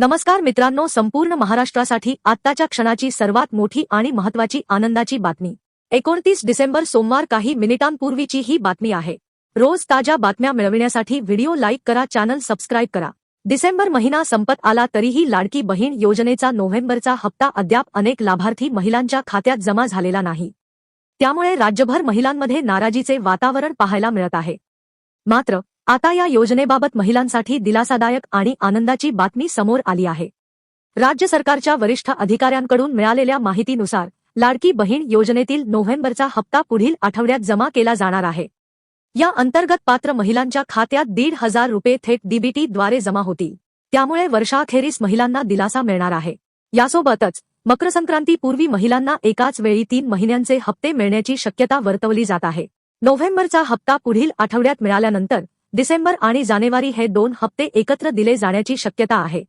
नमस्कार मित्रांनो संपूर्ण महाराष्ट्रासाठी आत्ताच्या क्षणाची सर्वात मोठी आणि महत्वाची आनंदाची बातमी. एकोणतीस डिसेंबर सोमवार काही मिनिटांपूर्वीची ही बातमी आहे. रोज ताज्या बातम्या मिळविण्यासाठी व्हिडिओ लाईक करा चॅनल सबस्क्राईब करा. डिसेंबर महिना संपत आला तरीही लाडकी बहीण योजनेचा नोव्हेंबरचा हप्ता अद्याप अनेक लाभार्थी महिलांच्या खात्यात जमा झालेला नाही. त्यामुळे राज्यभर महिलांमध्ये नाराजीचे वातावरण पाहायला मिळत आहे. मात्र आता या योजनेबाबत महिलांसाठी दिलासादायक आणि आनंदाची बातमी समोर आली आहे. राज्य सरकारच्या वरिष्ठ अधिकाऱ्यांकडून मिळालेल्या माहितीनुसार लाडकी बहीण योजनेतील नोव्हेंबरचा हप्ता पुढील आठवड्यात जमा केला जाणार आहे. या अंतर्गत पात्र महिलांच्या खात्यात दीड हजार रुपये थेट डीबीटीद्वारे जमा होतील. त्यामुळे वर्षाखेरीस महिलांना दिलासा मिळणार आहे. यासोबतच मकर संक्रांतीपूर्वी महिलांना एकाच वेळी तीन महिन्यांचे हप्ते मिळण्याची शक्यता वर्तवली जात आहे. नोव्हेंबरचा हप्ता पुढील आठवड्यात मिळाल्यानंतर डिसेंबर आणि जानेवारी हे दोन हप्ते एकत्र दिले जाण्याची शक्यता आहे.